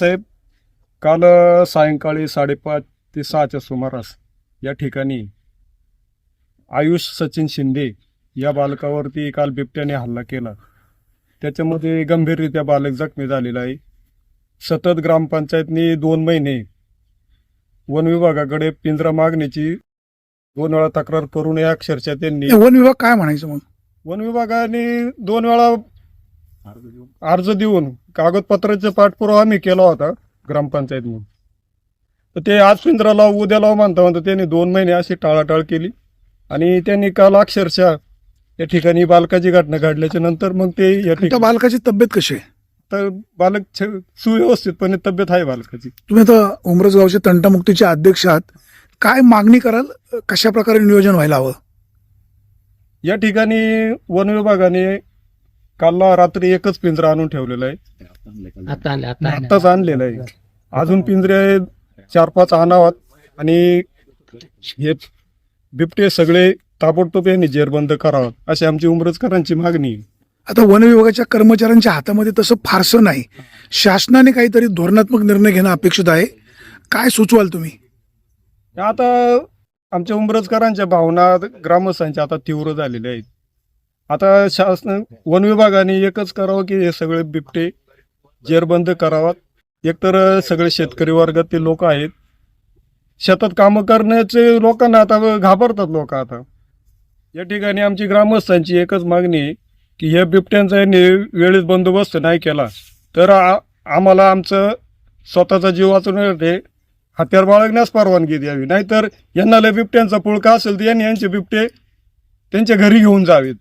साहेब काल सायंकाळी साडेपाच ते सहाच्या सुमारास या ठिकाणी आयुष सचिन शिंदे या बालकावरती काल बिबट्याने हल्ला केला. त्याच्यामध्ये गंभीररित्या बालक जखमी झालेला आहे. सतत ग्रामपंचायतनी दोन महिने वन विभागाकडे पिंजरा मागण्याची दोन वेळा तक्रार करून या अक्षरशः त्यांनी वन विभाग काय म्हणायचं मग? वन विभागाने दोन वेळा अर्ज देऊन कागदपत्राचा पाठपुरावा आम्ही केला होता ग्रामपंचायतने तर ते आज पिंजरा लाव उद्या लाव म्हणता म्हणता त्यांनी दोन महिने अशी टाळाटाळ केली. आणि त्यांनी काल अक्षरशः या ठिकाणी बालकाची घटना घडल्याच्या नंतर मग ते या ठिकाणी बालकाची तब्येत कशी आहे? तर बालक सुव्यवस्थितपणे तब्येत आहे बालकाची. तुम्ही आता उमरसगावचे तंटामुक्तीचे अध्यक्ष आहात. काय मागणी कराल? कशा प्रकारे नियोजन व्हायला हवं? या ठिकाणी वन विभागाने काल रात्री एकच पिंजरा आणून ठेवलेला आहे. आता आले आता आले. आत्ताच आणलेलं आहे. अजून पिंजरे चार पाच आणावात. आणि हे बिबटे सगळे ताबडतोब यांनी जेरबंद करावं अशी आमची उमरजकरांची मागणी आहे. आता वन विभागाच्या कर्मचाऱ्यांच्या हातामध्ये तसं फारसं नाही. शासनाने काहीतरी धोरणात्मक निर्णय घेणं अपेक्षित आहे. काय सुचवाल तुम्ही? आता आमच्या उमरजकरांच्या भावना ग्रामस्थांच्या आता तीव्र झालेल्या आहेत. आता शासन वन विभागाने एकच करावं की हे सगळे बिबटे जेरबंद करावात. एकतर सगळे शेतकरी वर्गातील लोक आहेत. शेतात कामं करण्याचे लोकांना आता घाबरतात लोक आता. या ठिकाणी आमची ग्रामस्थांची एकच मागणी आहे की ह्या बिबट्यांचा यांनी वेळेत बंदोबस्त नाही केला तर आम्हाला आमचं स्वतःचा जीव वाचवण्यासाठी हत्यार बाळगण्यास परवानगी द्यावी. नाहीतर यांना लय बिबट्यांचा पुळका असेल तर यांनी यांचे बिबटे त्यांच्या घरी घेऊन जावेत.